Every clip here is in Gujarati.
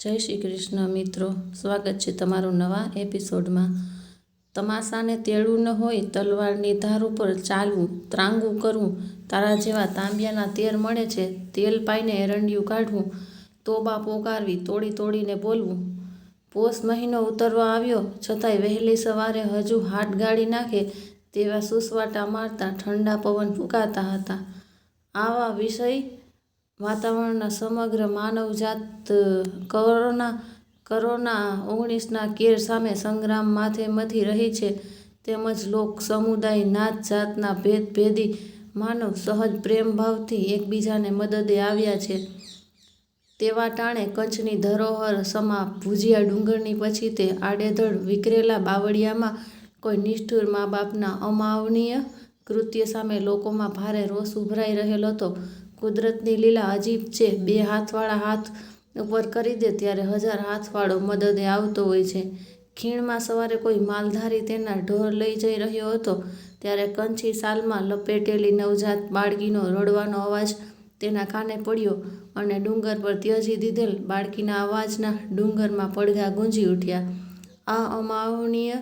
જય શ્રી કૃષ્ણ મિત્રો. સ્વાગત છે તમારું નવા એપિસોડમાં. તમાશાને તેડવું ન હોય, તલવારની ધાર ઉપર ચાલવું, ત્રાંગું કરવું, તારા જેવા તાંબિયાના તેર મળે છે, તેલ પાઈને એરંડિયું કાઢવું, તોબા પોકારવી તોડી તોડીને બોલવું. પોષ મહિનો ઉતરવા આવ્યો, છતાંય વહેલી સવારે હજુ હાટ ગાળી નાખે તેવા સુસવાટા મારતા ઠંડા પવન ફૂંકાતા હતા. આવા વિષય વાતાવરણના સમગ્ર માનવજાત કોરોના કોરોના ઓગણીસના કેર સામે સંગ્રામ માથે મથી રહી છે. તેમજ લોક સમુદાય, નાત જાતના ભેદભેદી માનવ સહજ પ્રેમભાવથી એકબીજાને મદદે આવ્યા છે. તેવા ટાણે કચ્છની ધરોહર સમા ભુજિયા ડુંગરની પછી તે આડેધડ વિખરેલા બાવળિયામાં કોઈ નિષ્ઠુર મા બાપના અમાવનીય કૃત્ય સામે લોકોમાં ભારે રોષ ઉભરાઈ રહેલો હતો. કુદરતની લીલા અજીબ છે. બે હાથવાળા હાથ ઉપર કરી દે ત્યારે હજાર હાથવાળો મદદે આવતો હોય છે. ખીણમાં સવારે કોઈ માલધારી તેના ઢોર લઈ જઈ રહ્યો હતો ત્યારે કંછી સાલમાં લપેટેલી નવજાત બાળકીનો રડવાનો અવાજ તેના કાને પડ્યો અને ડુંગર પર ત્યજી દીધેલ બાળકીના અવાજના ડુંગરમાં પડઘા ગુંજી ઉઠ્યા. આ અમાવનીય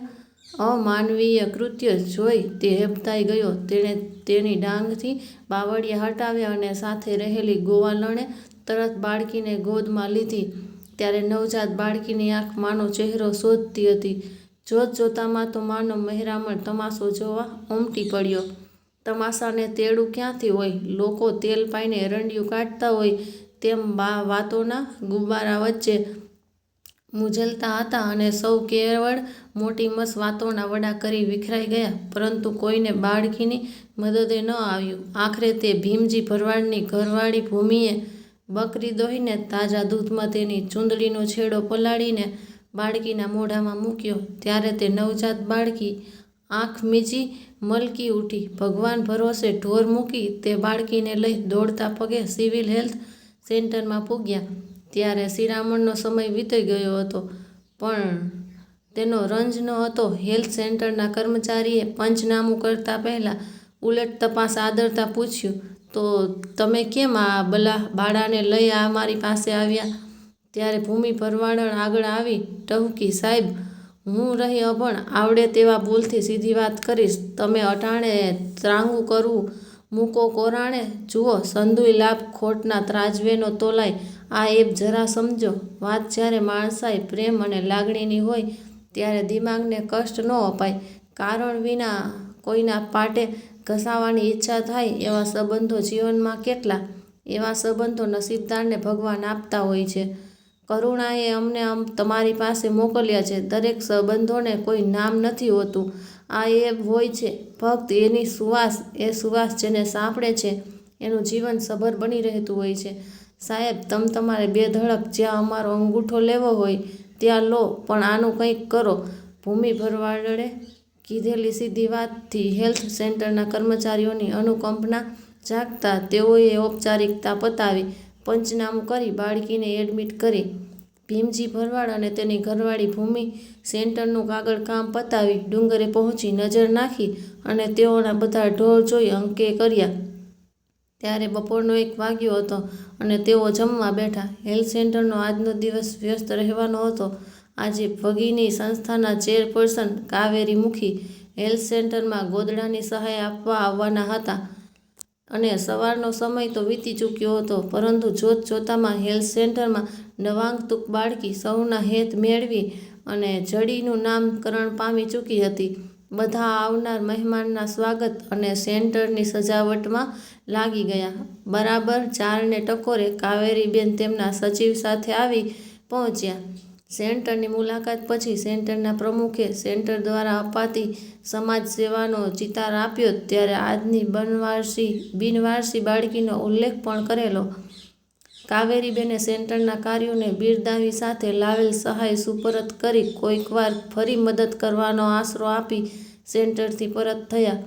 અમાનવીય કૃત્ય જોઈ તે હેબતાઈ ગયો. તેણે તેની ડાંગથી બાવળિયા હટાવ્યા અને સાથે રહેલી ગોવાલણે તરત બાળકીને ગોદમાં લીધી. ત્યારે નવજાત બાળકીની આંખ માનો ચહેરો શોધતી હતી. જોત જોતામાં તો માનો મહેરામણ તમાશો જોવા ઉમટી પડ્યો. તમાશાને તેડું ક્યાંથી હોય? લોકો તેલ પાઈને એરંડિયું કાઢતા હોય તેમ બા વાતોના ગુબ્બારા વચ્ચે મૂંઝલતા હતા અને સૌ કેવળ મોટી મસ વાતોના વડા કરી વિખરાઈ ગયા. પરંતુ કોઈને બાળકીની મદદે ન આવ્યું. આખરે તે ભીમજી ભરવાડની ઘરવાળી ભૂમિએ બકરી દોહીને તાજા દૂધમાં તેની ચૂંદડીનો છેડો પલાળીને બાળકીના મોઢામાં મૂક્યો. ત્યારે તે નવજાત બાળકી આંખ મીચી મલકી ઉઠી. ભગવાન ભરોસે ઢોર મૂકી તે બાળકીને લઈ દોડતા પગે સિવિલ હેલ્થ સેન્ટરમાં પૂગ્યા. ત્યારે શિરામણનો સમય વીતી ગયો હતો. પણ તેનો રંજ ન હતો. હેલ્થ સેન્ટરના કર્મચારીએ પંચનામું કરતાં પહેલાં ઉલટ તપાસ આદરતા પૂછ્યું, તો તમે કેમ આ બલા બાળાને લઈ આ મારી પાસે આવ્યા? ત્યારે ભૂમિ ભરવાડણ આગળ આવી, ટહુકી સાહેબ, હું રહી અભણ, આવડે તેવા બોલથી સીધી વાત કરીશ. તમે અટાણે ત્રાંગું કરવું મૂકો કોરાણે. જુઓ સંધુઈ લાભ ખોટના ત્રાજવેનો તોલાય. આ એપ જરા સમજો, વાત જ્યારે માણસાઈ પ્રેમ અને લાગણીની હોય, ત્યારે દિમાગને કષ્ટ ન અપાય. કારણ વિના કોઈના પાટે ઘસાવાની ઈચ્છા થાય એવા સંબંધો જીવનમાં કેટલા? એવા સંબંધો નસીબદારને ભગવાન આપતા હોય છે. કરુણાએ અમને આમ તમારી પાસે મોકલ્યા છે. દરેક સંબંધોને કોઈ નામ નથી હોતું. આ એ હોય છે. ફક્ત એની સુવાસ, એ સુવાસ જેને સાંભળે છે, એનું જીવન સભર બની રહેતું હોય છે. સાહેબ, તમ તમારે બે ધડક જ્યાં અમારો અંગૂઠો લેવો હોય ત્યાં લો, પણ આનું કંઈક કરો. ભૂમિ ભરવાડે કીધેલી સીધી વાતથી હેલ્થ સેન્ટરના કર્મચારીઓની અનુકંપના જાગતા તેઓએ ઔપચારિકતા પતાવી, પંચનામું કરી બાળકીને એડમિટ કરી. ભીમજી ભરવાડ અને તેની ઘરવાળી ભૂમિ સેન્ટરનું કાગળ કામ પતાવી ડુંગરે પહોંચી નજર નાખી અને તેઓના બધા ઢોર જોઈ અંકે કર્યા. ત્યારે બપોરનો એક વાગ્યો હતો અને તેઓ જમવા બેઠા. હેલ્થ સેન્ટરનો આજનો દિવસ વ્યસ્ત રહેવાનો હતો. આજે ભગીની સંસ્થાના ચેરપર્સન કાવેરી મુખી હેલ્થ સેન્ટરમાં ગોદડાની સહાય આપવા આવવાના હતા અને સવારનો સમય તો વીતી ચૂક્યો હતો, પરંતુ જોત જોતામાં હેલ્થ સેન્ટરમાં નવાંગતુક બાળકી સૌના હેત મેળવી અને જડીનું નામકરણ પામી ચૂકી હતી. બધા આવનાર મહેમાનના સ્વાગત અને સેન્ટરની સજાવટમાં લાગી ગયા. બરાબર ચારને ટકોરે કાવેરીબેન તેમના સચિવ સાથે આવી પહોંચ્યા. સેન્ટરની મુલાકાત પછી સેન્ટરના પ્રમુખે સેન્ટર દ્વારા અપાતી સમાજ સેવાનો ચિતાર આપ્યો ત્યારે આજની બનવારસી, બિનવારસી બાળકીનો ઉલ્લેખ પણ કરેલો. કાવેરીબેને સેન્ટરના કાર્યોને બિરદાવી સાથે લાવેલ સહાય સુપરત કરી કોઈકવાર ફરી મદદ કરવાનો આશરો આપી સેન્ટરથી પરત થયા.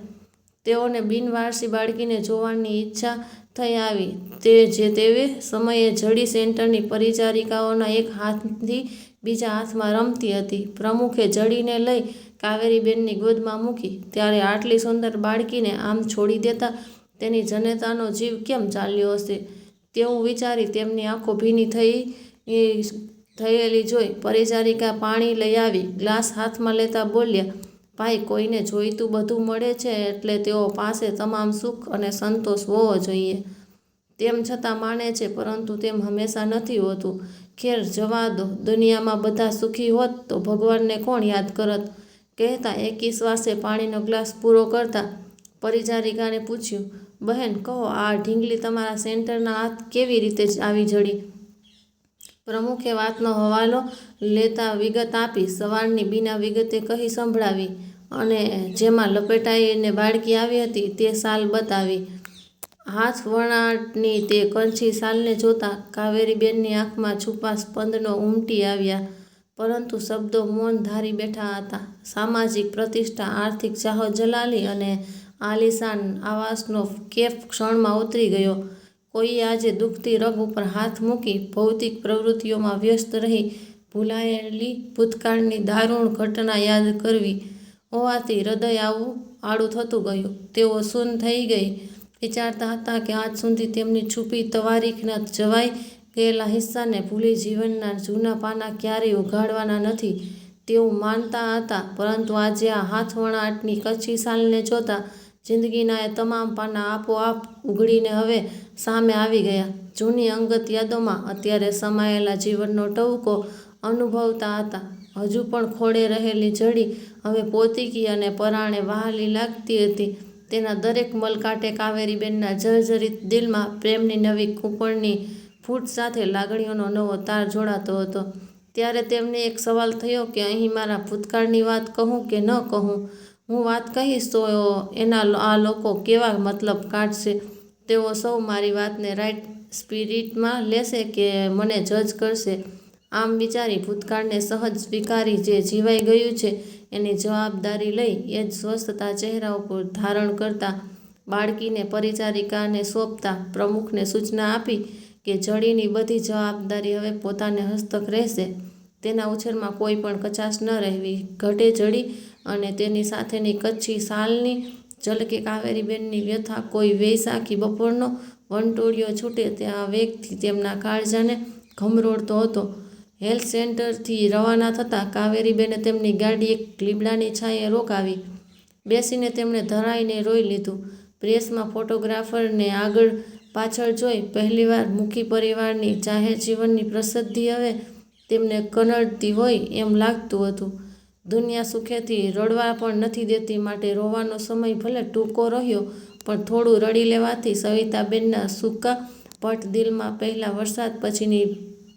તેઓને બિનવારસી બાળકીને જોવાની ઈચ્છા થઈ આવી. તે જે તેવે સમયે જડી સેન્ટરની પરિચારિકાઓના એક હાથથી બીજા હાથમાં રમતી હતી. પ્રમુખે જડીને લઈ કાવેરીબેનની ગોદમાં મૂકી. ત્યારે આટલી સુંદર બાળકીને આમ છોડી દેતા તેની જનેતાનો જીવ કેમ ચાલ્યો હશે? તેવું વિચારી તેમની આંખો ભીની થઈ થયેલી જોઈ પરિચારિકા પાણી લઈ આવી. ગ્લાસ હાથમાં લેતા બોલ્યા ભાઈ, કોઈને જોઈતું બધું મળે છે એટલે તેઓ પાસે તમામ સુખ અને સંતોષ હોવો જોઈએ. તેમ છતાં માને છે, પરંતુ તેમ હંમેશા નથી હોતું. ખેર જવા દો દુનિયામાં બધા સુખી હોત તો ભગવાનને કોણ યાદ કરત? કહેતા એકી શ્વાસે પાણીનો ગ્લાસ પૂરો કરતા પરિચારિકાને પૂછ્યું, બહેન, કહો, આ ઢીંગલી તમારા સેન્ટરના હાથ કેવી રીતે આવી જડી પ્રમુખે વાતનો હવાલો લેતા વિગત આપી, સવારની બીના વિગતે કહી સંભળાવી અને જેમાં લપેટાઈને બાળકી આવી હતી તે સાલ બતાવી. હાથ વણાટની તે કંછી સાલને જોતા કાવેરીબેનની આંખમાં છુપા સ્પંદનો ઉમટી આવ્યા, પરંતુ શબ્દો મૌન ધારી બેઠા હતા. સામાજિક પ્રતિષ્ઠા, આર્થિક ચાહો જલાલી અને આલિશાન આવાસનો કેફ ક્ષણમાં ઉતરી ગયો. કોઈએ આજે દુખતી રગ ઉપર હાથ મૂકી ભૌતિક પ્રવૃત્તિઓમાં વ્યસ્ત રહી, ભૂલાયેલી ભૂતકાળની દારૂણ ઘટના યાદ કરવી. હોવાથી હૃદય આવું આડું થતું ગયું. તેઓ સૂન થઈ ગઈ. વિચારતા હતા કે આજ સુધી તેમની છુપી તવારીખના જવાઈ ગયેલા હિસ્સાને ભૂલી જીવનના જૂના પાના ક્યારેય ઉઘાડવાના નથી. તેવું માનતા હતા, પરંતુ આજે આ હાથવણાટની કચ્છી સાલને જોતા જિંદગીના એ તમામ પાના આપોઆપ ઉઘડીને હવે સામે આવી ગયા. જૂની અંગત યાદોમાં અત્યારે સમાયેલા જીવનનો ટવકો અનુભવતા હતા. હજુ પણ ખોડે રહેલી જડી હવે પોતીકી અને પરાણે વહાલી લાગતી હતી. તેના દરેક મલકાટે કાવેરીબેનના જર્જરિત દિલમાં પ્રેમની નવી કૂંપણની ફૂટ સાથે લાગણીઓનો નવો તાર જોડાતો હતો. ત્યારે તેમને એક સવાલ થયો કે અહીં મારા ભૂતકાળની વાત કહું કે ન કહું? હું વાત કહીશ તો એના આ લોકો કેવા મતલબ કાઢશે? તેઓ સૌ મારી વાતને રાઈટ સ્પિરિટમાં લેશે કે મને જજ કરશે? આમ વિચારી ભૂતકાળને સહજ સ્વીકારી જે જીવાઈ ગયું છે, એની જવાબદારી લઈ એ જ સ્વસ્થતા ચહેરા ઉપર ધારણ કરતા બાળકીને પરિચારિકાને સોંપતા પ્રમુખને સૂચના આપી કે જડીની બધી જવાબદારી હવે પોતાને હસ્તક રહેશે. તેના ઉછેરમાં કોઈ પણ કચાશ ન રહેવી. ઘટે જડી અને તેની સાથેની કચ્છી સાલની જલકે કાવેરીબેનની વ્યથા કોઈ વૈશાખી બપોરનો વંટોળિયો છૂટે ત્યાં વેગથી તેમના કાળજાને ઘમરોળતો હતો. હેલ્થ સેન્ટરથી રવાના થતાં કાવેરીબેને તેમની ગાડી એક લીમડાની છાંયે રોકાવી બેસીને તેમણે ધરાઈને રોઈ લીધું. પ્રેસમાં ફોટોગ્રાફરને આગળ પાછળ જોઈ પહેલીવાર મુખી પરિવારની જાહેર જીવનની પ્રસિદ્ધિ હવે તેમને કનડતી હોય એમ લાગતું હતું. દુનિયા સુખેથી રડવા પણ નથી દેતી, માટે રોવાનો સમય ભલે ટૂંકો રહ્યો, પણ થોડું રડી લેવાથી સવિતાબેનના સૂકા, પટ દિલમાં પહેલાં વરસાદ પછીની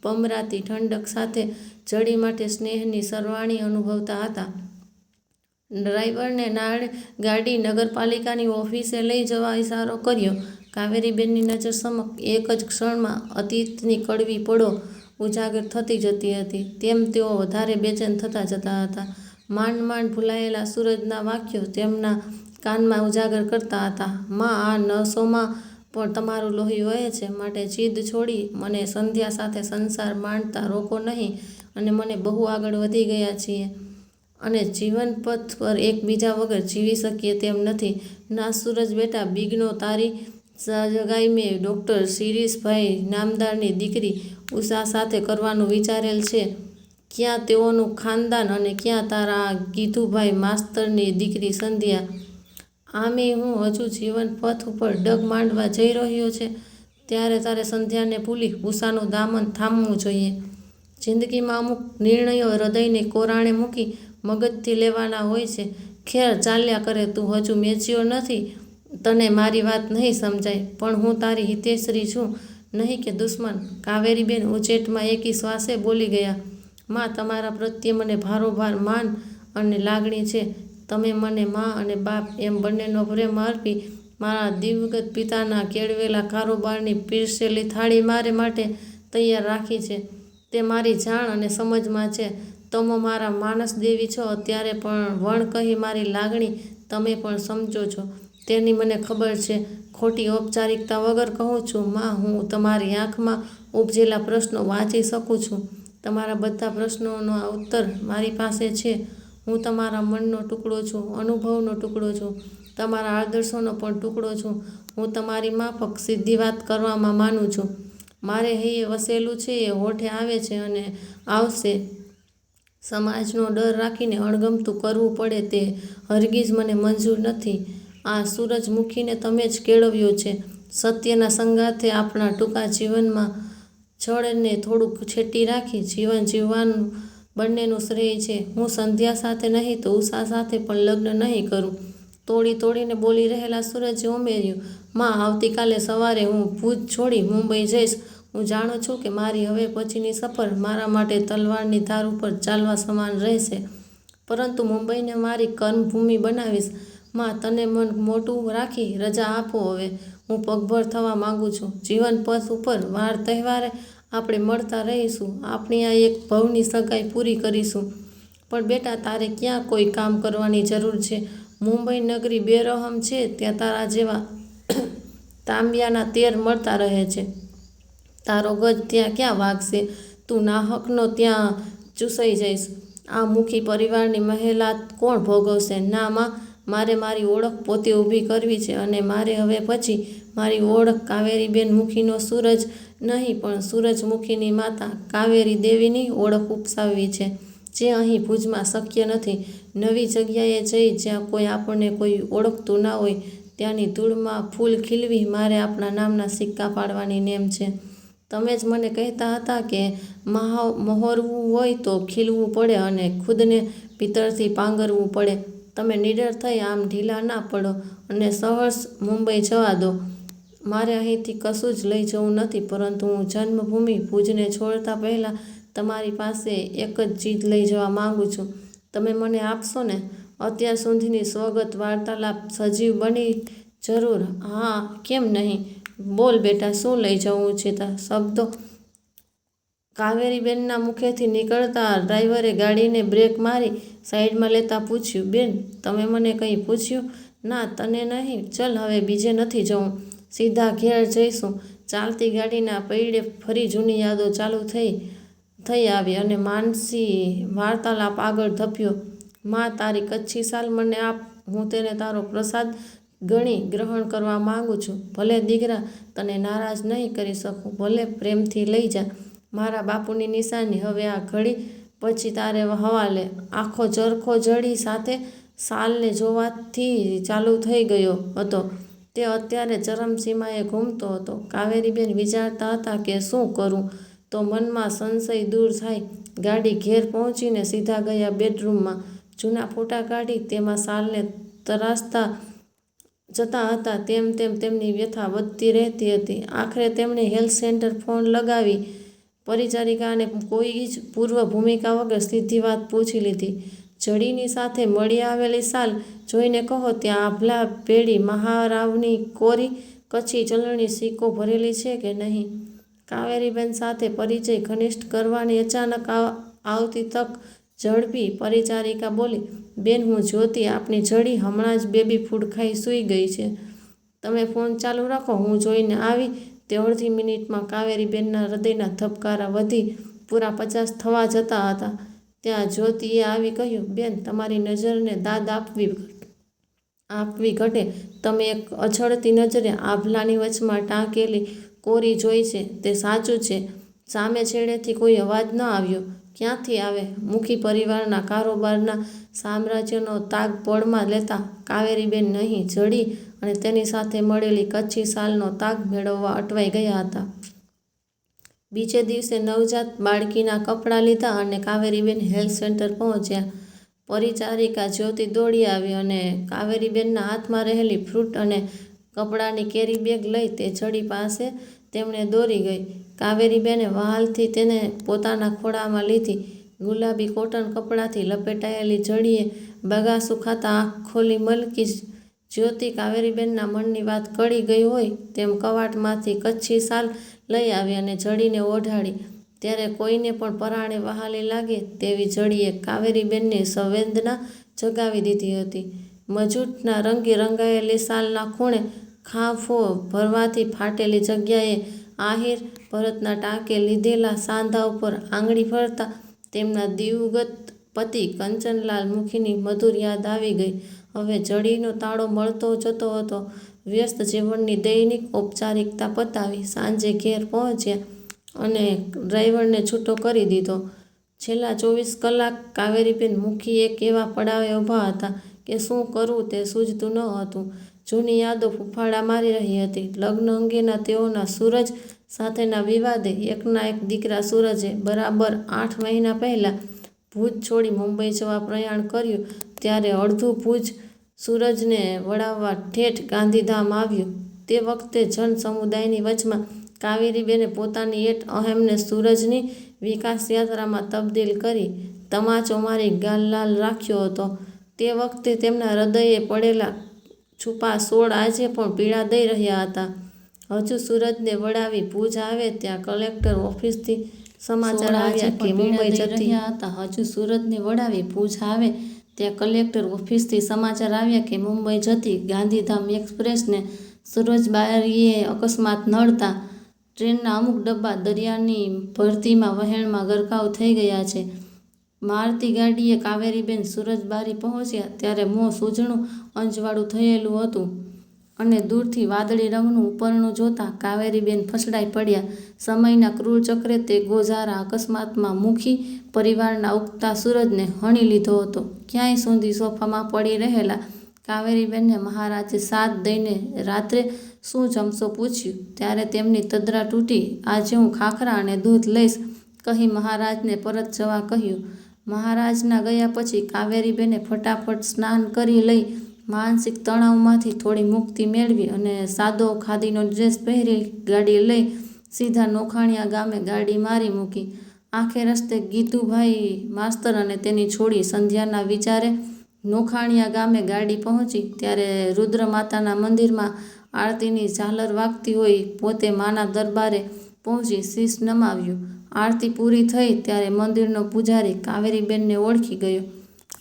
પમરાતી ઠંડક સાથે જડી માટે સ્નેહની સરવાણી અનુભવતા હતા. ડ્રાઈવરને નાળ ગાડી નગરપાલિકાની ઓફિસે લઈ જવા ઇશારો કર્યો. કાવેરીબેનની નજર સમક્ષ એક જ ક્ષણમાં અતીતની કડવી પડો ઉજાગર થતી જતી હતી. તેમ તેઓ વધારે બેચેન થતા જતા હતા. માંડ માંડ ભૂલાયેલા સૂરજના વાક્યો તેમના કાનમાં ઉજાગર કરતા હતા. માં, આ નસોમાં પણ તમારું લોહી વહે છે માટે જીદ છોડી મને સંધ્યા સાથે સંસાર માણતા રોકો નહીં અને મને બહુ આગળ વધી ગયા છીએ. અને જીવન પથ પર એકબીજા વગર જીવી શકીએ તેમ નથી. ના સૂરજ બેટા, બિગનો તારી સગાઈ મેં ડૉક્ટર શિરીષભાઈ નામદારની દીકરી ઉષા સાથે કરવાનું વિચારેલ છે. ક્યાં તેઓનું ખાનદાન અને ક્યાં તારા ગીધુભાઈ માસ્તરની દીકરી સંધ્યા? આમે હું હજુ જીવન પથ ઉપર ડગ માંડવા જઈ રહ્યો છે, ત્યારે તારે સંધ્યાને ભૂલી ઉષાનું દામન થામવું જોઈએ. જિંદગીમાં અમુક નિર્ણયો હૃદયને કોરાણે મૂકી મગજથી લેવાના હોય છે. ખેર ચાલ્યા કરે, તું હજુ મેચ્યો નથી, તને મારી વાત નહીં સમજાય. પણ હું તારી હિતેશ્રી છું. નહીં કે દુશ્મન. કાવેરીબેન ઉચેટમાં એકી શ્વાસે બોલી ગયા, માં, તમારા પ્રત્યે મને ભારોભાર માન અને લાગણી છે. તમે મને મા અને બાપ એમ બંનેનો પ્રેમ અર્પી મારા દિવગત પિતાના કેળવેલા કારોબારની પીરસેલી થાળી મારે માટે તૈયાર રાખી છે. તે મારી જાણ અને સમજમાં છે. તમે મારા માનસ દેવી છો, અત્યારે પણ વણ કહી મારી લાગણી તમે પણ સમજો છો. તેની મને ખબર છે. ખોટી ઔપચારિકતા વગર કહું છું, માં, હું તમારી આંખમાં ઉપજેલા પ્રશ્નો વાંચી શકું છું. તમારા બધા પ્રશ્નોનો ઉત્તર મારી પાસે છે. હું તમારા મનનો ટુકડો છું, અનુભવનો ટુકડો છું, તમારા આદર્શોનો પણ ટુકડો છું. હું તમારી માફક સીધી વાત કરવામાં માનું છું. મારે હૈયે વસેલું છે, એ હોઠે આવે છે અને આવશે. સમાજનો ડર રાખીને અણગમતું કરવું પડે તે હરગીજ મને મંજૂર નથી. આ સૂરજમુખીને તમે જ કેળવ્યો છે. સત્યના સંગાથે આપણા ટૂંકા જીવનમાં છળને થોડુંક છેટી રાખી જીવન જીવવાનું બંનેનું શ્રેય છે. હું સંધ્યા સાથે નહીં તો ઉષા સાથે પણ લગ્ન નહીં કરું. તોડી તોડીને બોલી રહેલા સૂરજે ઉમેર્યું, માં, આવતીકાલે સવારે હું ભૂજ છોડી મુંબઈ જઈશ. હું જાણું છું કે મારી હવે પછીની સફર મારા માટે તલવારની ધાર ઉપર ચાલવા સમાન રહેશે. પરંતુ મુંબઈને મારી કર્મભૂમિ બનાવીશ. માં, તને મન મોટું રાખી રજા આપો હવે. હું પગભર થવા માગું છું. જીવન પથ ઉપર વાર તહેવારે આપણે મળતા રહીશું. આપણી આ એક ભવની સગાઈ પૂરી કરીશું. પણ બેટા, તારે ક્યાં કોઈ કામ કરવાની જરૂર છે? મુંબઈ નગરી બેરહમ છે, ત્યાં તારા જેવા તાંબિયાના તેર મળતા રહે છે. તારો ગજ ત્યાં ક્યાં વાગશે? તું નાહકનો ત્યાં ચૂસાઈ જઈશ. આ મુખી પરિવારની મહેલા કોણ ભોગવશે? ના માં, મારે મારી ઓળખ પોતે ઊભી કરવી છે અને મારે હવે પછી મારી ઓળખ કાવેરીબેન મુખીનો સૂરજ નહીં, પણ સૂરજમુખીની માતા કાવેરી દેવીની ઓળખ ઉપસાવવી છે, જે અહીં ભુજમાં શક્ય નથી. નવી જગ્યાએ જઈ જ્યાં કોઈ આપણને કોઈ ઓળખતું ના હોય, ત્યાંની ધૂળમાં ફૂલ ખીલવી મારે આપણા નામના સિક્કા પાડવાની નેમ છે. તમે જ મને કહેતા હતા કે મહા મહોરવું હોય તો ખીલવું પડે અને ખુદને પિત્તળથી પાંગરવું પડે. તમે નીડર થઈ આમ ઢીલા ના પડો અને સહર્ષ મુંબઈ જવા દો. મારે અહીંથી કશું જ લઈ જવું નથી, પરંતુ હું જન્મભૂમિ ભુજને છોડતા પહેલાં તમારી પાસે એક જ ચીજ લઈ જવા માગું છું. તમે મને આપશો ને? અત્યાર સુધીની સ્વગત વાર્તાલાપ સજીવ બની જરૂર? હા, કેમ નહીં? બોલ બેટા, શું લઈ જવું છે તા શબ્દો કાવેરીબેનના મુખેથી નીકળતા ડ્રાઈવરે ગાડીને બ્રેક મારી સાઈડમાં લેતા પૂછ્યું, બેન, તમે મને કંઈ પૂછ્યું? ના, તને નહીં. ચલ, હવે બીજે નથી જવું. સીધા ઘેર જઈશું. ચાલતી ગાડીના પૈડે ફરી જૂની યાદો ચાલુ થઈ થઈ આવી અને માનસી વાર્તાલાપ આગળ ધપ્યો. માં, તારી કચ્છી સાલ મને આપ, હું તેને તારો પ્રસાદ ગણી ગ્રહણ કરવા માગું છું. ભલે દીકરા તને નારાજ નહીં કરી શકું, ભલે પ્રેમથી લઈ જા. મારા બાપુની નિશાની હવે આ ઘડી પછી તારે હવાલે આખો ચરખો જડી સાથે સાલને જોવાથી ચાલુ થઈ ગયો હતો. તે અત્યારે ચરમસીમાએ ઘૂમતો હતો. કાવેરીબેન વિચારતા હતા કે શું કરું? તો મનમાં સંશય દૂર થાય. ગાડી ઘેર પહોંચીને સીધા ગયા બેડરૂમમાં. જૂના ફોટા કાઢી તેમાં સાલને તરાસતા જતા હતા. તેમ તેમ તેમની વ્યથા વધતી રહેતી હતી. આખરે તેમણે હેલ્થ સેન્ટર ફોન લગાવી. પરિચારિકાને કોઈ જ પૂર્વ ભૂમિકા વગર સીધી વાત પૂછી લીધી. જડીની સાથે મળી આવેલી સાલ જોઈને કહો, ત્યાં આભલા પેઢી મહારાવની કોરી કચ્છી ચલણી સિક્કો ભરેલી છે કે નહીં? કાવેરીબેન સાથે પરિચય ઘનિષ્ઠ કરવાની અચાનક આવતી તક ઝડપી પરિચારિકા બોલી, બેન, હું જ્યોતિ આપની જડી હમણાં જ બેબી ફૂડ ખાઈ સૂઈ ગઈ છે. તમે ફોન ચાલુ રાખો, હું જોઈને આવી તે અડધી મિનિટમાં કાવેરીબેનના હૃદયના ધબકારા વધી પૂરા પચાસ થવા જતા હતા. ત્યાં જ્યોતિએ આવી કહ્યું, બેન, તમારી નજરને દાદ આપવી આપવી ઘટે. તમે એક અછડતી નજરે આભલાની વચમાં ટાંકેલી કોરી જોઈ છે. તે સાચું છે. સામે છેડેથી કોઈ અવાજ ન આવ્યો. ક્યાંથી આવે? મુખી પરિવારના કારોબારના સામ્રાજ્યનો તાગ પળમાં લેતા કાવેરીબેન નહીં, જડી અને તેની સાથે મળેલી કચ્છી સાલનો તાગ મેળવવા અટવાઈ ગયા હતા. બીજે દિવસે નવજાત બાળકીના કપડાં લીધા અને કાવેરીબેન હેલ્થ સેન્ટર પહોંચ્યા. પરિચારિકા જ્યોતિ દોડી આવી અને કાવેરીબેનના હાથમાં રહેલી ફ્રૂટ અને કપડાની કેરી બેગ લઈ તે જડી પાસે તેમણે દોરી ગઈ. કાવેરીબેને વહાલથી તેને પોતાના ખોળામાં લીધી. ગુલાબી કોટન કપડાથી લપેટાયેલી જડીએ બગા ખાતા આંખ ખોલી મલકી જ્યોતિ કાવેરીબેનના મનની વાત કળી ગઈ હોય તેમ કવાટમાંથી કચ્છી સાલ લઈ આવી અને જડીને ઓઢાડી. ત્યારે કોઈને પણ પરાણે વહાલી લાગે તેવી જડીએ કાવેરીબેનની સંવેદના જગાવી દીધી હતી. મજૂટના રંગે રંગાયેલી સાલના ખૂણે ખાંફો ભરવાથી ફાટેલી જગ્યાએ આહિર ભરતના ટાંકે લીધેલા સાંધા ઉપર આંગળી ફરતા તેમના દિવગત પતિ કંચનલાલ મુખીની મધુર યાદ આવી ગઈ. હવે જડીનો તાળો મળતો જતો હતો. વ્યસ્ત જીવનની દૈનિક ઔપચારિકતા પતાવી સાંજે ઘેર પહોંચ્યા અને ડ્રાઈવરને છૂટો કરી દીધો. છેલ્લા ચોવીસ કલાક કાવેરીબેન મુખી એક એવા પડાવે ઊભા હતા કે શું કરવું તે સૂઝતું ન હતું. જૂની યાદો ફૂફાડા મારી રહી હતી. લગ્ન અંગેના તેઓના સૂરજ સાથેના વિવાદે એકના એક દીકરા સૂરજે બરાબર આઠ મહિના પહેલાં ભૂજ છોડી મુંબઈ જવા પ્રયાણ કર્યું. ત્યારે અડધું ભુજ સૂરજને વળાવવા ઠેઠ ગાંધીધામ આવ્યું. તે વખતે જન સમુદાયની વચમાં કાવેરીબેને પોતાની એટ અહેમને સૂરજની વિકાસ યાત્રામાં તબદીલ કરી તમાચો મારી ગાલ લાલ રાખ્યો હતો. તે વખતે તેમના હૃદયે પડેલા છુપા સોળ આજે પણ પીડા દઈ રહ્યા હતા. હજુ સુરતને વળાવી ભુજ આવે ત્યાં કલેક્ટર ઓફિસથી સમાચાર આવ્યા કે મુંબઈ જતી હતા. હજુ સુરતને વળાવી ભુજ આવે ત્યાં કલેક્ટર ઓફિસથી સમાચાર આવ્યા કે મુંબઈ જતી ગાંધીધામ એક્સપ્રેસને સુરજબારીએ અકસ્માત નડતા ટ્રેનના અમુક ડબ્બા દરિયાની ભરતીમાં વહેણમાં ગરકાવ થઈ ગયા છે. મારતી ગાડીએ કાવેરીબેન સુરજબારી પહોંચ્યા ત્યારે મોં સૂજણું અંજવાળું થયેલું હતું. અને દૂરથી વાદળી રંગનું ઉપરણું જોતાં કાવેરીબેન ફસડાઈ પડ્યા. સમયના ક્રૂર ચક્રે તે ગોઝારા અકસ્માતમાં મુખી પરિવારના ઉગતા સૂરજને હણી લીધો હતો. ક્યાંય સુધી સોફામાં પડી રહેલા કાવેરીબેનને મહારાજે સાથ દઈને રાત્રે શું જમશો પૂછ્યું? ત્યારે તેમની તદ્રા તૂટી, આજે હું ખાખરા અને દૂધ લઈશ, કહી મહારાજને પરત જવા કહ્યું. મહારાજના ગયા પછી કાવેરીબેને ફટાફટ સ્નાન કરી લઈ માનસિક તણાવમાંથી થોડી મુક્તિ મેળવી અને સાદો ખાદીનો ડ્રેસ પહેરી ગાડી લઈ સીધા નોખાણિયા ગામે ગાડી મારી મૂકી. આખે રસ્તે ગીતુભાઈ માસ્તર અને તેની છોડી સંધ્યાના વિચારે નોખાણિયા ગામે ગાડી પહોંચી. ત્યારે રુદ્ર માતાના મંદિરમાં આરતીની ઝાલર વાગતી હોય પોતે માના દરબારે પહોંચી શીશ નમાવ્યું. આરતી પૂરી થઈ ત્યારે મંદિરનો પૂજારી કાવેરીબેનને ઓળખી ગયો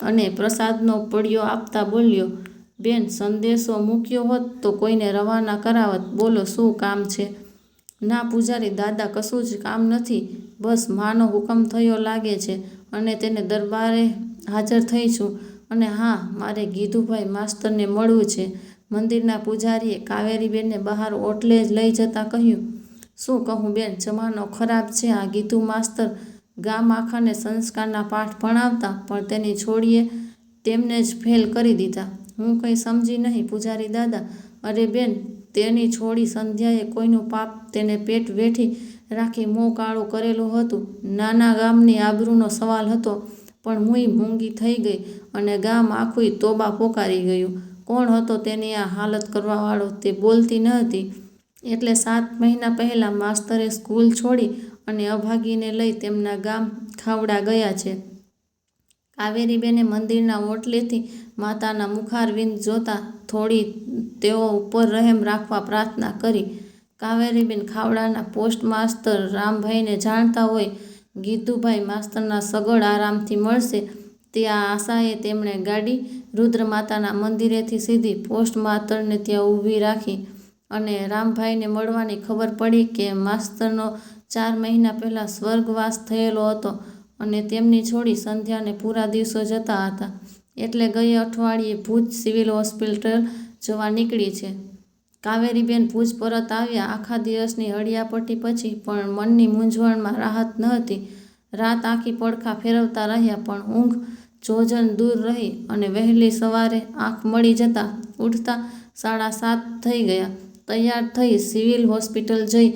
અને પ્રસાદનો પડ્યો આપતા બોલ્યો બેન, સંદેશો મૂક્યો હોત તો કોઈને રવાના કરાવત. બોલો, શું કામ છે? ના, પૂજારી, દાદા, કશું જ કામ નથી. બસ માનો હુકમ થયો લાગે છે અને તેને દરબારે હાજર થઈ છું. અને હા, મારે ગીધુભાઈ માસ્તરને મળવું છે. મંદિરના પૂજારીએ કાવેરીબેનને બહાર ઓટલે જ લઈ જતાં કહ્યું. શું કહું બેન, જમાનો ખરાબ છે, આ ગીધુ માસ્તર ગામ આખાને સંસ્કારના પાઠ ભણાવતા, પણ તેની છોડીએ તેમને જ ફેલ કરી દીધા. હું કંઈ સમજી નહીં, પૂજારી દાદા. અરે બેન, તેની છોડી સંધ્યાએ કોઈનું પાપ તેને પેટ વેઠી રાખી મોં કાળું કરેલું હતું. નાના ગામની આબરૂનો સવાલ હતો, પણ હુંય મૂંગી થઈ ગઈ અને ગામ આખુંય તોબા પોકારી ગયું. કોણ હતો તેની આ હાલત કરવાવાળો તે બોલતી ન હતી. એટલે સાત મહિના પહેલાં માસ્તરે સ્કૂલ છોડી અને અભાગીને લઈ તેમના ગામ ખાવડા ગયા છે. કાવેરીબેને મંદિરના ઓટલેથી માતાના મુખારવિંદ જોતા થોડી તેઓ ઉપર રહેમ રાખવા પ્રાર્થના કરી. કાવેરીબેન ખાવડાના પોસ્ટ માસ્તર રામભાઈને જાણતા હોય ગીતુભાઈ માસ્તરના સગડ આરામથી મળશે, તે આ આશાએ તેમણે ગાડી રુદ્ર માતાના મંદિરેથી સીધી પોસ્ટ માસ્તરને ત્યાં ઊભી રાખી અને રામભાઈને મળવાની ખબર પડી કે માસ્તરનો ચાર મહિના પહેલાં સ્વર્ગવાસ થયેલો હતો. અને તેમની છોડી સંધ્યાને પૂરા દિવસો જતા હતા. એટલે ગયે અઠવાડિયે ભુજ સિવિલ હોસ્પિટલ જવા નીકળી છે. કાવેરીબેન ભુજ પરત આવ્યા આખા દિવસની હળિયાપટ્ટી પછી પણ મનની મૂંઝવણમાં રાહત ન હતી. રાત આખી પડખા ફેરવતા રહ્યા પણ ઊંઘ જોજન દૂર રહી અને વહેલી સવારે આંખ મળી જતાં ઉઠતા સાડા સાત થઈ ગયા. તૈયાર થઈ સિવિલ હોસ્પિટલ જઈ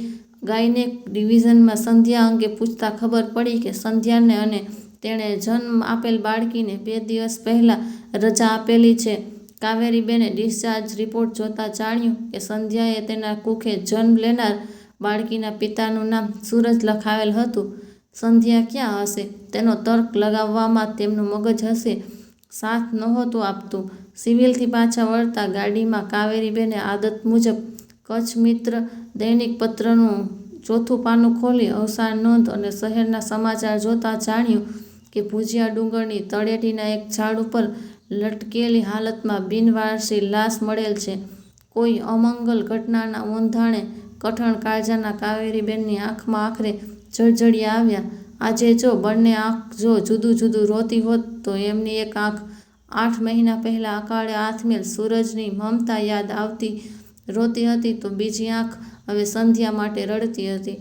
ગાયનેક ડિવિઝનમાં સંધ્યા અંગે પૂછતા ખબર પડી કે સંધ્યાને અને તેણે જન્મ આપેલ બાળકીને બે દિવસ પહેલાં રજા આપેલી છે. કાવેરીબેને ડિસ્ચાર્જ રિપોર્ટ જોતાં જાણ્યું કે સંધ્યાએ તેના કુખે જન્મ લેનાર બાળકીના પિતાનું નામ સૂરજ લખાવેલ હતું. સંધ્યા ક્યાં હશે? તેનો તર્ક લગાવવામાં તેમનું મગજ હશે. સાથ નહોતું આપતું. સિવિલથી પાછા વળતા ગાડીમાં કાવેરીબેને આદત મુજબ કચ્છ મિત્ર દૈનિક પત્રનું ચોથું પાનું ખોલી અવસાન નોંધ અને શહેરના સમાચાર જોતાં જાણ્યું કે ભુજિયા ડુંગરની તળેટીના એક ઝાડ ઉપર લટકેલી હાલતમાં બિનવારસી લાશ મળેલ છે. કોઈ અમંગલ ઘટનાના ઊંધાણે કઠણ કાળજાના કાવેરીબેનની આંખમાં આખરે જળજળી આવ્યા. આજે જો બંને આંખ જો જુદું જુદું રોતી હોત તો એમની એક આંખ આઠ મહિના પહેલાં અકાળે આથમેલ સૂરજની મમતા યાદ આવતી રોતી હતી તો બીજી આંખ હવે સંધ્યા માટે રડતી હતી.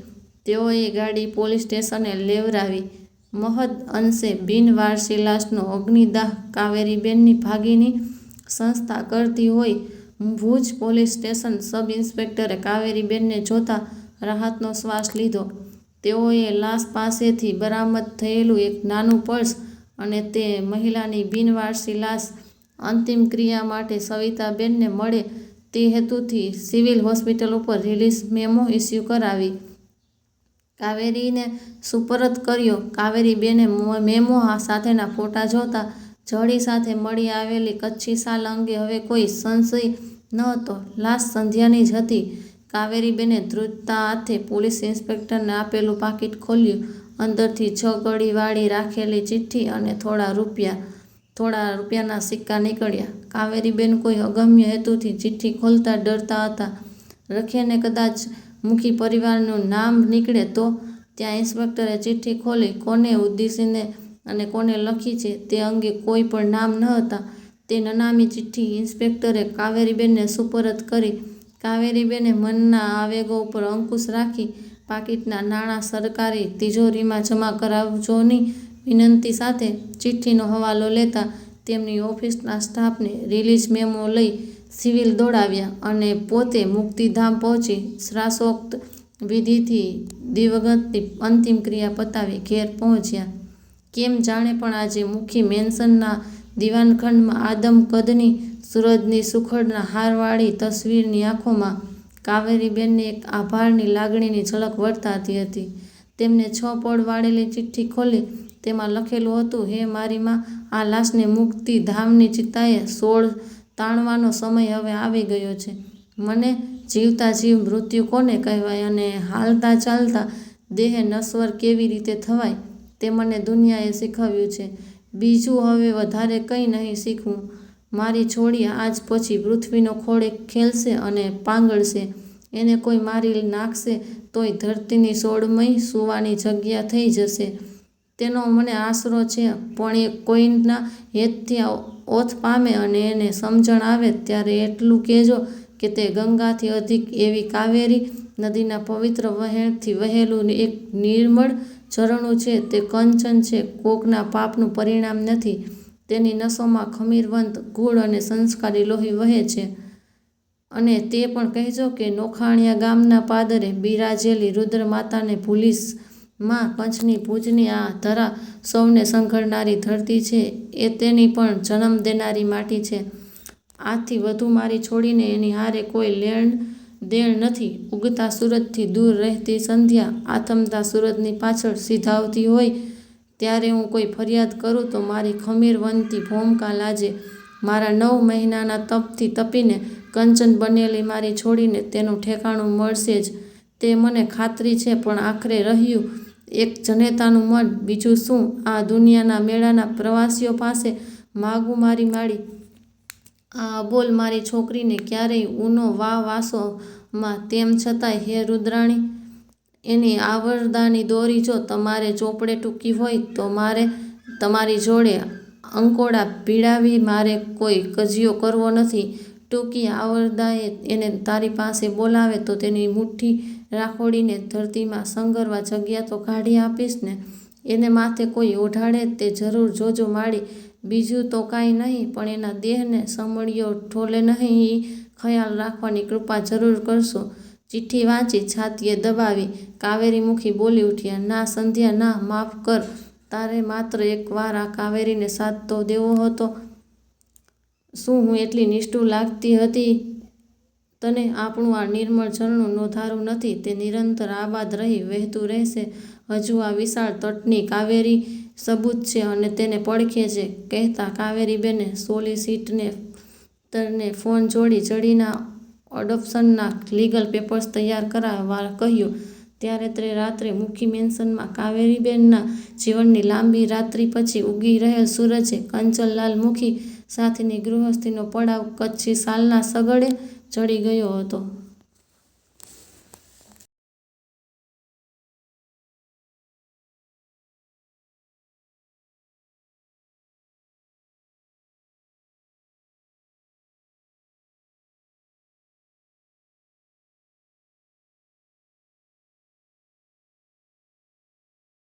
તેઓએ ગાડી પોલીસ સ્ટેશને લેવરાવી મહદ અંશે બિનવારસી લાશનો અગ્નિદાહ કાવેરીબેનની ભાગીની સંસ્થા કરતી હોય ભુજ પોલીસ સ્ટેશન સબ ઇન્સ્પેક્ટરે કાવેરીબેનને જોતા રાહતનો શ્વાસ લીધો. તેઓએ લાશ પાસેથી બરામદ થયેલું એક નાનું પર્સ અને તે મહિલાની બિનવારસી લાશ અંતિમ ક્રિયા માટે સવિતાબેનને મળે તે હેતુથી સિવિલ હોસ્પિટલ ઉપર રિલીઝ મેમો ઇસ્યુ કરાવી. કાવેરીને સુપરત કર્યો. કાવેરીબેને મેમો સાથેના ફોટા જોતા જડી સાથે મળી આવેલી કચ્છી સાલ અંગે હવે કોઈ સંશય ન હતો. લાશ સંધ્યાની જ હતી. કાવેરીબેને ધ્રુજતા હાથે પોલીસ ઇન્સ્પેક્ટરને આપેલું પાકીટ ખોલ્યું. અંદરથી છ કડીવાળી રાખેલી ચિઠ્ઠી અને થોડા રૂપિયા થોડા રૂપિયાના સિક્કા નીકળ્યા. કાવેરીબેન કોઈ અગમ્ય હેતુથી ચિઠ્ઠી ખોલતા ડરતા હતા. રખીને કદાચ મુખી પરિવારનું નામ નીકળે તો ત્યાં ઇન્સ્પેક્ટરે ચિઠ્ઠી ખોલી કોને ઉદ્દેશીને અને કોને લખી છે તે અંગે કોઈ પણ નામ ન હતા. તે નનામી ચિઠ્ઠી ઇન્સ્પેક્ટરે કાવેરીબેનને સુપરત કરી. કાવેરીબેને મનના આવેગો ઉપર અંકુશ રાખી પાકીટના નાણાં સરકારી તિજોરીમાં જમા કરાવજોની વિનંતી સાથે ચિઠ્ઠીનો હવાલો લેતા તેમની ઓફિસના સ્ટાફને રિલીઝ મેમો લઈ સિવિલ દોડાવ્યા અને પોતે મુક્તિધામ પહોંચી શ્રાસોક્ત વિધિથી દિવગતની અંતિમ ક્રિયા પતાવી ઘેર પહોંચ્યા. કેમ જાણે પણ આજે મુખી મેન્શનના દિવાનખંડમાં આદમ કદની સૂરજની સુખડના હારવાળી તસવીરની આંખોમાં કાવેરીબેનને એક આભારની લાગણીની ઝલક વર્તાતી હતી. તેમને છ પળ વાળેલી ચિઠ્ઠી ખોલી તેમાં લખેલું હતું, હે મારી માં આ લાશને મુક્તિ ધામની ચિતાએ સોળ તાણવાનો સમય હવે આવી ગયો છે. મને જીવતા જીવ મૃત્યુ કોને કહેવાય અને હાલતા ચાલતા દેહ નશ્વર કેવી રીતે થવાય તે મને દુનિયાએ શીખવ્યું છે. બીજું હવે વધારે કંઈ નહીં શીખવું. મારી છોડી આજ પછી પૃથ્વીનો ખોળે ખેલશે અને પાંગળશે. એને કોઈ મારી નાખશે તોય ધરતીની સોળમય સુવાની જગ્યા થઈ જશે. તેનો મને આશરો છે, પણ એ કોઈના હેતથી ઓથ પામે અને એને સમજણ આવે ત્યારે એટલું કહેજો કે તે ગંગાથી અધિક એવી કાવેરી નદીના પવિત્ર વહેણથી વહેલું એક નિર્મળ ઝરણું છે. તે કંચન છે. કોકના પાપનું પરિણામ નથી. તેની નસોમાં ખમીરવંત ગુળ અને સંસ્કારી લોહી વહે છે. અને તે પણ કહેજો કે નોખાણિયા ગામના પાદરે બિરાજેલી રુદ્ર માતાને ભૂલીશ. માં પંચની ભૂજની આ ધરા સૌને સંઘળનારી ધરતી છે, એ તેની પણ જન્મ દેનારી માટી છે. આથી વધુ મારી છોડીને એની હારે કોઈ લેણ દેણ નથી. ઉગતા સૂરજથી દૂર રહેતી સંધ્યા આથમતા સૂરજની પાછળ સીધાવતી હોય, ત્યારે હું કોઈ ફરિયાદ કરું તો મારી ખમીર વનતી ભોમકા લાજે. મારા નવ મહિનાના તપથી તપીને કંચન બનેલી મારી છોડીને તેનું ઠેકાણું મળશે જ. તે મને ખાતરી છે, પણ આખરે રહ્યું એક જનેતાનું મન બીજું શું? આ દુનિયાના મેળાના પ્રવાસીઓ પાસે માગું મારી માળી આ અબોલ મારી છોકરીને ક્યારેય ઊનો વા વાસોમાં તેમ છતાંય હે રુદ્રાણી, એની આવરદાની દોરી જો તમારે ચોપડે ટૂંકી હોય તો મારે તમારી જોડે અંકોડા પીડાવી મારે કોઈ કજિયો કરવો નથી. ટૂંકી આવરદાએ એને તારી પાસે બોલાવે તો તેની મુઠ્ઠી રાખોડીને ધરતીમાં સંગરવા જગ્યા તો કાઢી આપીશ ને. એને માથે કોઈ ઓઢાડે તે જરૂર જોજો માળી. બીજું તો કાંઈ નહીં, પણ એના દેહને સમળિયો ઠોલે નહીં. એ ખ્યાલ રાખવાની કૃપા જરૂર કરશો. ચિઠ્ઠી વાંચી છાતીએ દબાવી. કાવેરી મુખી બોલી ઉઠ્યા, ના સંધ્યા, ના, માફ કર. તારે માત્ર એકવાર આ કાવેરીને સાથ તો દેવો હતો. શું હું એટલી નિષ્ઠુર લાગતી હતી? તને આપણું આ નિર્મળ ઝરણું નોંધારું નથી, તે નિરંતર આબાદ રહી, વહેતું રહેશે. હજુ આ વિશાળ તટની કાવેરી સબૂત છે અને તેને પડખે છે કહેતા કાવેરીબેને સોલિસિટને તરને ફોન જોડી જડીના અડોપ્શનના લીગલ પેપર્સ તૈયાર કરાવવા કહ્યું. ત્યારે તે રાત્રે મુખી મેન્શનમાં કાવેરીબેનના જીવનની લાંબી રાત્રિ પછી ઉગી રહેલ સૂરજે કંચનલાલ મુખી સાથેની ગૃહસ્થીનો પડાવ કચ્છી સાલના સગડે ચડી ગયો હતો.